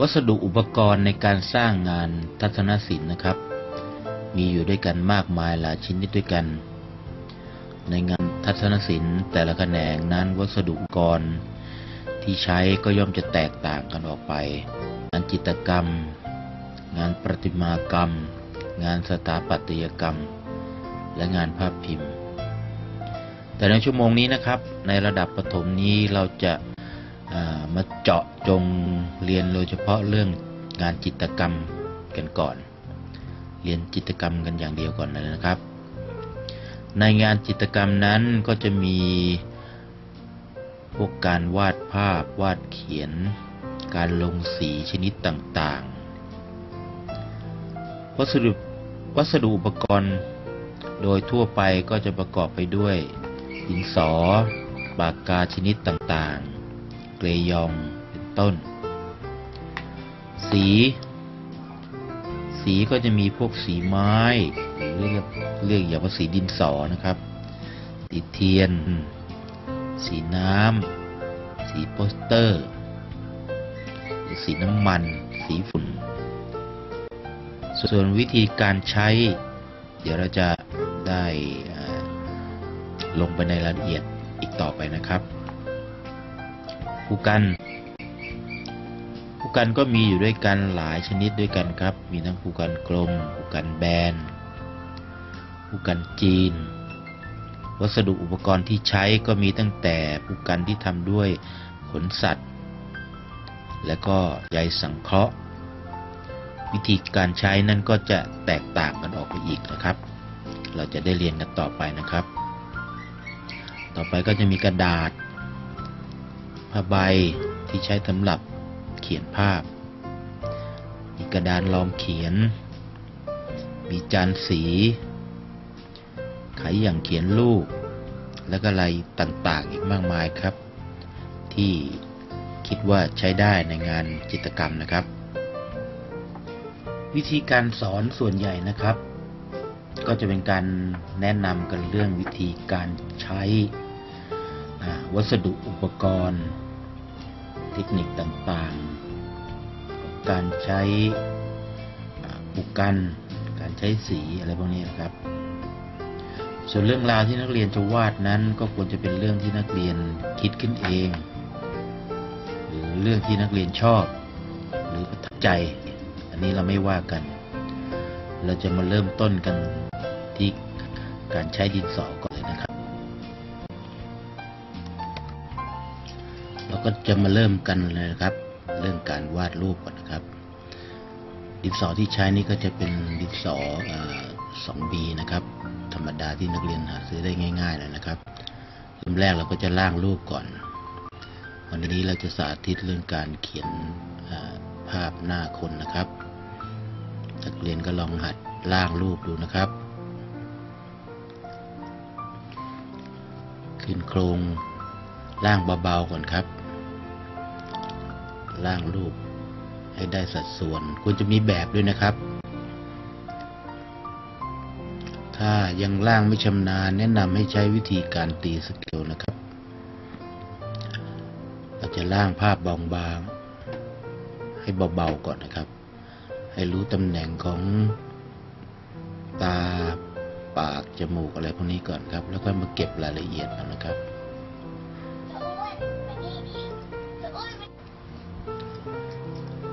วัสดุอุปกรณ์ในการสร้างงานทัศนศิลป์นะครับ มีอยู่ด้วยกันมากมายหลายชนิดด้วยกัน ในงานทัศนศิลป์แต่ละแขนงนั้นวัสดุอุปกรณ์ที่ใช้ก็ย่อมจะแตกต่างกันออกไป งานจิตรกรรม งานประติมากรรม งานสถาปัตยกรรม และงานภาพพิมพ์ แต่ในชั่วโมงนี้นะครับ ในระดับประถมนี้เราจะ มาเจาะจงเรียนโดยเฉพาะเรื่องงานจิตกรรมกันก่อน เรียนจิตกรรมกันอย่างเดียวก่อนนะครับ ในงานจิตกรรมนั้นก็จะมีพวกการวาดภาพวาดเขียน การลงสีชนิดต่างๆ วัสดุวัสดุอุปกรณ์โดยทั่วไปก็จะประกอบไปด้วยดินสอ ปากกาชนิดต่างๆ เกรยองเป็นต้น สี สีก็จะมีพวกสีไม้หรือเรียกเรียกอย่างว่าสีดินสอนะครับ สีเทียน สีน้ำสีโปสเตอร์หรือสีน้ำมัน สีฝุ่น ส่วนวิธีการใช้ เดี๋ยวเราจะได้ลงไปในรายละเอียดอีกต่อไปนะครับ ผูกันผูกันก็มีอยู่ด้วยกันหลายชนิดด้วยกันครับ มีทั้งผูกันกลมผูกันแบนผูกันจีน วัสดุอุปกรณ์ที่ใช้ก็มีตั้งแต่ผูกันที่ทำด้วยขนสัตว์ และก็ใยสังเคราะห์ วิธีการใช้นั่นก็จะแตกต่างกันออกไปอีกนะครับ เราจะได้เรียนกันต่อไปนะครับ ต่อไปก็จะมีกระดาษ ผ้าใบที่ใช้สำหรับเขียนภาพ มีกระดานรองเขียน มีจานสี ไขอย่างเขียนรูป และก็อะไรต่างๆอีกมากมายครับ ที่คิดว่าใช้ได้ในงานจิตรกรรมนะครับ วิธีการสอนส่วนใหญ่นะครับ ก็จะเป็นการแนะนำกันเรื่องวิธีการใช้ วัสดุอุปกรณ์ เทคนิคต่างๆ การใช้อ่าปุกกัน การใช้สีอะไรพวกนี้นะครับ ส่วนเรื่องราวที่นักเรียนจะวาดนั้นก็ควรจะเป็นเรื่องที่นักเรียนคิดขึ้นเอง หรือเรื่องที่นักเรียนชอบ หรือประทับใจ อันนี้เราไม่ว่ากัน เราจะมาเริ่มต้นกันที่การใช้ดินสอก่อน ก็จะมาเริ่มกันเลยนะครับ เรื่องการวาดรูปก่อนนะครับ ดินสอที่ใช้นี่ก็จะเป็นดินสอสองบีนะครับ ธรรมดาที่นักเรียนหาซื้อได้ง่ายๆเลยนะครับเริ่มแรกเราก็จะร่างรูปก่อน วันนี้เราจะสาธิตเรื่องการเขียนภาพหน้าคนนะครับ นักเรียนก็ลองหัดร่างรูปดูนะครับ ขึ้นโครงร่างเบาๆก่อนครับ ร่างรูป ให้ได้สัดส่วนควรจะมีแบบด้วยนะครับ ถ้ายังร่างไม่ชำนาญแนะนำให้ใช้วิธีการตีสเกลนะครับเราจะร่างภาพบางๆ ให้เบาๆก่อนนะครับ ให้รู้ตำแหน่งของตา ปาก จมูกอะไรพวกนี้ก่อนครับ แล้วก็มาเก็บรายละเอียดเอานะครับ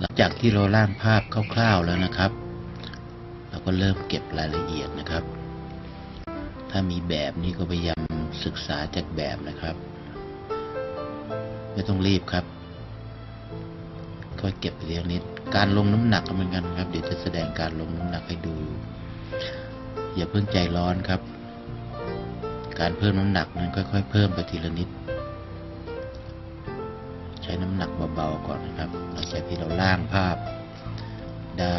หลังจากที่เราร่างภาพคร่าวๆแล้วนะครับ เราก็เริ่มเก็บรายละเอียดนะครับ ถ้ามีแบบนี้ก็พยายามศึกษาจากแบบนะครับ ไม่ต้องรีบครับ ค่อยเก็บไปเรียงนิด การลงน้ำหนักก็เหมือนกันครับ เดี๋ยวจะแสดงการลงน้ำหนักให้ดู อย่าเพิ่งใจร้อนครับ การเพิ่มน้ำหนักนั้นค่อย ๆ เพิ่มไปทีละนิด ช้น้ำหนักเบาๆก่อนนะครับหลังจากที่เราล่างภาพได้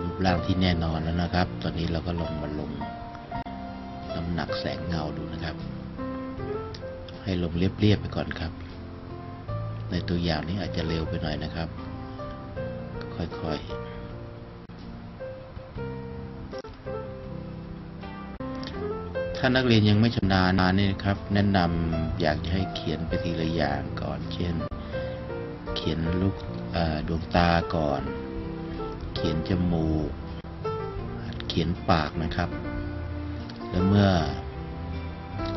รูปร่างที่แน่นอนแล้วนะครับ ตอนนี้เราก็ลงมาลงน้ำหนักแสงเงาดูนะครับ ให้ลงเรียบๆไปก่อนครับ ในตัวอย่างนี้อาจจะเร็วไปหน่อยนะครับ ค่อยๆ ถ้านักเรียนยังไม่ชำนาญนี่นะครับ แนะนำอยากจะให้เขียนไปทีละอย่างก่อน เช่น เขียนลูกดวงตาก่อน เขียนจมูก เขียนปากนะครับ แล้วเมื่อ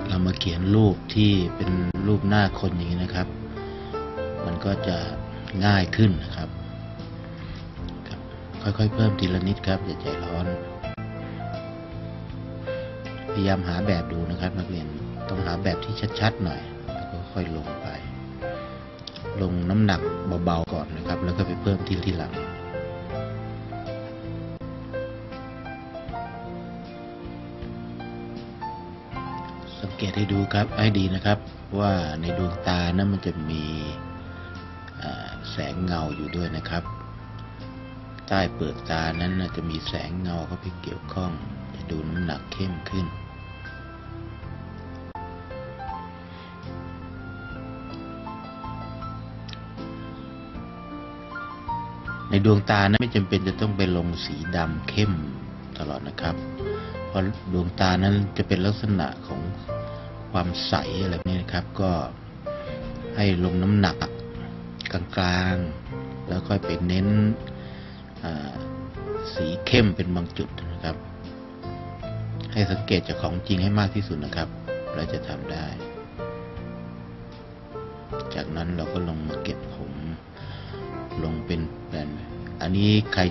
เรามาเขียนรูปที่เป็นรูปหน้าคนอย่างนี้นะครับ มันก็จะง่ายขึ้นนะครับ ค่อยๆเพิ่มทีละนิดครับอย่าใจร้อน พยายามหาแบบดูนะครับนักเรียนต้องหาแบบที่ชัดๆหน่อย แล้วก็ค่อยลงไป ลงน้ำหนักเบาๆก่อนนะครับ แล้วก็ไปเพิ่มที่ที่หลัง สังเกตให้ดูครับให้ดีนะครับ ว่าในดวงตานั้นมันจะมีแสงเงาอยู่ด้วยนะครับ ใต้เปลือกตานั้นจะมีแสงเงาเข้าไปเกี่ยวข้อง จะดูน้ำหนักเข้มขึ้น ในดวงตานั้นไม่จำเป็นจะต้องไปลงสีดำเข้มตลอดนะครับ เพราะดวงตานั้นจะเป็นลักษณะของความใสอะไรนี้นะครับ ก็ให้ลงน้ำหนักกลางๆ แล้วค่อยไปเน้นสีเข้มเป็นบางจุดนะครับ ให้สังเกตจากของจริงให้มากที่สุดนะครับเราจะทำได้ จากนั้นเราก็ลงมาเก็บผมลงเป็น แผ่นอันนี้ใคร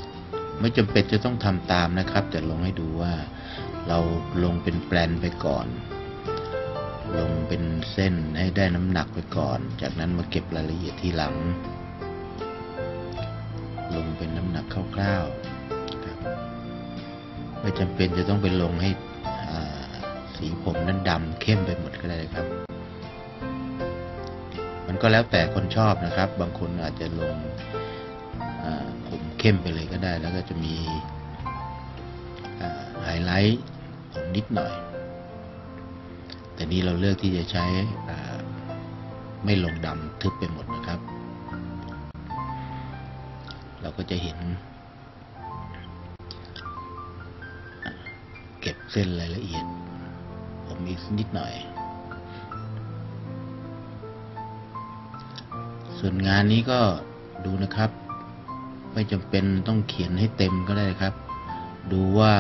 ไม่จำเป็นจะต้องทำตามนะครับ แต่ลงให้ดูว่าเราลงเป็นแปลนไปก่อน ลงเป็นเส้นให้ได้น้ำหนักไปก่อน จากนั้นมาเก็บรายละเอียดทีหลัง ลงเป็นน้ำหนักคร่าวๆครับไม่จำเป็นจะต้องไปลงให้สีผมนั้นดำเข้มไปหมดก็ได้ครับ มันก็แล้วแต่คนชอบนะครับ บางคนอาจจะลง เข้มไปเลยก็ได้ แล้วก็จะมีไฮไลท์ผมนิดหน่อย แต่นี้เราเลือกที่จะใช้ไม่ลงดำทึบไปหมดนะครับ เราก็จะเห็น เก็บเส้นรายละเอียด ผมอีกนิดหน่อย ส่วนงานนี้ก็ดูนะครับ ไม่จำเป็นต้องเขียนให้เต็มก็ได้ครับ ดูว่า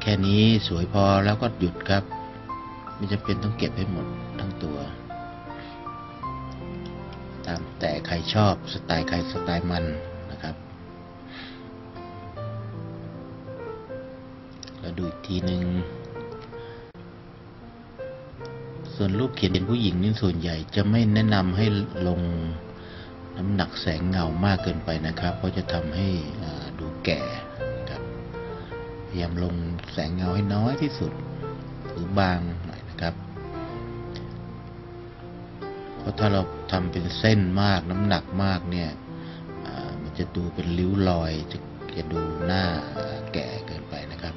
แค่นี้สวยพอแล้วก็หยุดครับ ไม่จำเป็นต้องเก็บให้หมดทั้งตัว ตามแต่ใครชอบสไตล์ใครสไตล์มันนะครับ แล้วดูอีกทีหนึ่งส่วนรูปเขียนเป็นผู้หญิงนี่ส่วนใหญ่จะไม่แนะนำให้ลง น้ำหนักแสงเงามากเกินไปนะครับ เพราะจะทำให้ดูแก่ครับพยายามลงแสงเงาให้น้อยที่สุด หรือบางหน่อยนะครับ เพราะถ้าเราทำเป็นเส้นมากน้ำหนักมากเนี่ยมันจะดูเป็นริ้วรอยจะจะดูหน้าแก่เกินไปนะครับ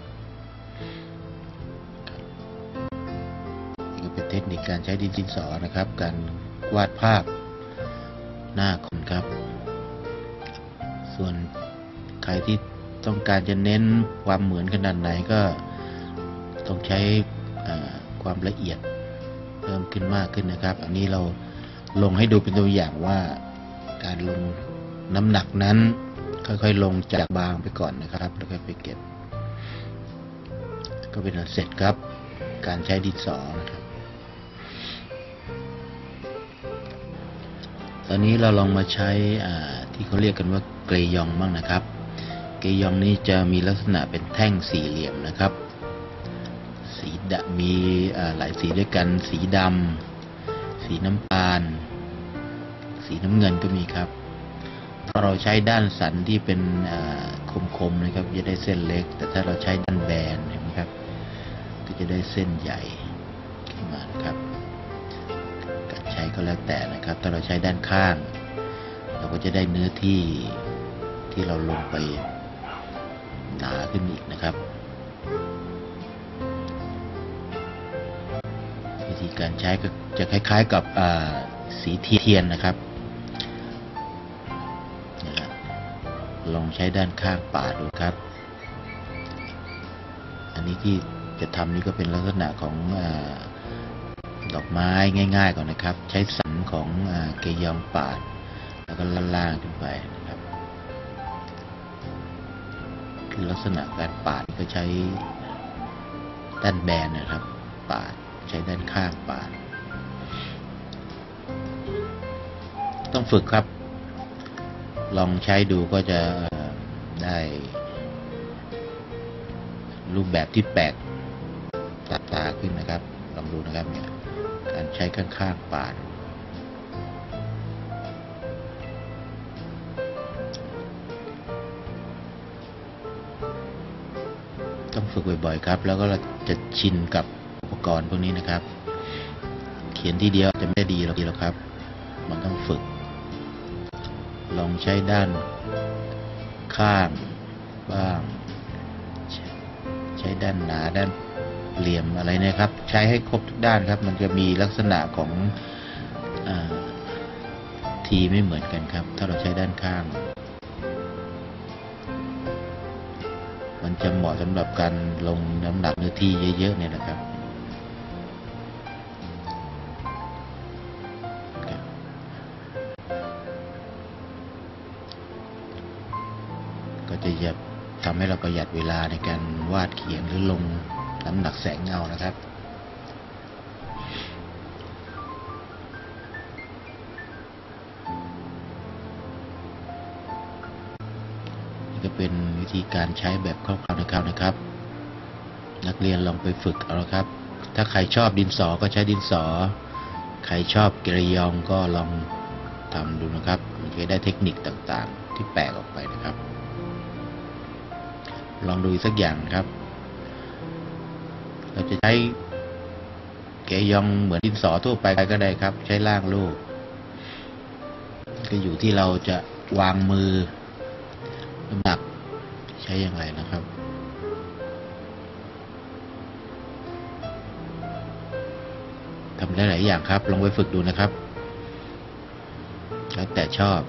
นี่ก็เป็นเทคนิคการใช้ดินสอนะครับ การวาดภาพ หน้าคนครับ ส่วนใครที่ต้องการจะเน้นความเหมือนขนาดไหนก็ต้องใช้ความละเอียดเพิ่มขึ้นมากขึ้นนะครับ อันนี้เราลงให้ดูเป็นตัวอย่างว่าการลงน้ำหนักนั้น ค่อยๆลงจากบางไปก่อนนะครับ แล้วก็ไปเก็บ ก็เป็นอันเสร็จครับ การใช้ดินสอนะครับ ตอนนี้เราลองมาใช้ที่เขาเรียกกันว่าเกรยองบ้างนะครับ เกรยองนี้จะมีลักษณะเป็นแท่งสี่เหลี่ยมนะครับ สีดมีหลายสีด้วยกัน สีดำสีน้ำตาล สีน้ำเงินก็มีครับ ถ้าเราใช้ด้านสันที่เป็นคมๆนะครับ จะได้เส้นเล็ก แต่ถ้าเราใช้ด้านแบนเห็นไหมครับ ก็จะได้เส้นใหญ่ขึ้นมานะครับ ก็แล้วแต่นะครับ ถ้าเราใช้ด้านข้าง เราก็จะได้เนื้อที่ที่เราลงไปหนาขึ้นอีกนะครับ วิธีการใช้ก็จะคล้ายๆกับสีเทียนนะครับลองใช้ด้านข้างปาดดูครับ อันนี้ที่จะทำนี่ก็เป็นลักษณะของอ อกไม้ง่ายๆก่อนนะครับ ใช้สันของอเกยองปาด แล้วก็ล่างๆขึ้นไปนะครับลักษณะการปาดก็ใช้ด้านแบนนะครับ ปาดใช้ด้านข้างปาด ต้องฝึกครับ ลองใช้ดูก็จะได้ รูปแบบที่แปลกตาตาขึ้นนะครับ ลองดูนะครับเนี่ย การใช้ข้างๆปาด ต้องฝึกบ่อยๆครับ แล้วก็เราจะชินกับอุปกรณ์พวกนี้นะครับ เขียนทีเดียวจะไม่ได้ดีหรอกดีหรอกครับ มันต้องฝึก ลองใช้ด้านข้างบ้าง ใช้ด้านหนาด้าน เหลี่ยมอะไรนะครับ ใช้ให้ครบทุกด้านครับ มันจะมีลักษณะของอทีไม่เหมือนกันครับ ถ้าเราใช้ด้านข้าง มันจะเหมาะสำหรับการลงน้ำหนักเนื้อที่เยอะๆเนี่ยนะครับก็จะยับทำให้เราประหยัดเวลาในการวาดเขียนหรือลง น้ำหนักแสงเงานะครับ นี่ก็เป็นวิธีการใช้แบบคร่าวๆนะครับนะครับ นักเรียนลองไปฝึกเอาละครับ ถ้าใครชอบดินสอก็ใช้ดินสอ ใครชอบกระยองก็ลองทำดูนะครับมันจะได้เทคนิคต่างๆ ที่แปลกออกไปนะครับ ลองดูสักอย่างครับ จะใช้เกยองเหมือนดินสอทั่วไปก็ได้ครับ ใช้ล่างลูก ก็อยู่ที่เราจะวางมือน้ำหนักใช้อย่างไรนะครับทำได้หลายอย่างครับ ลองไปฝึกดูนะครับ แล้วแต่ชอบ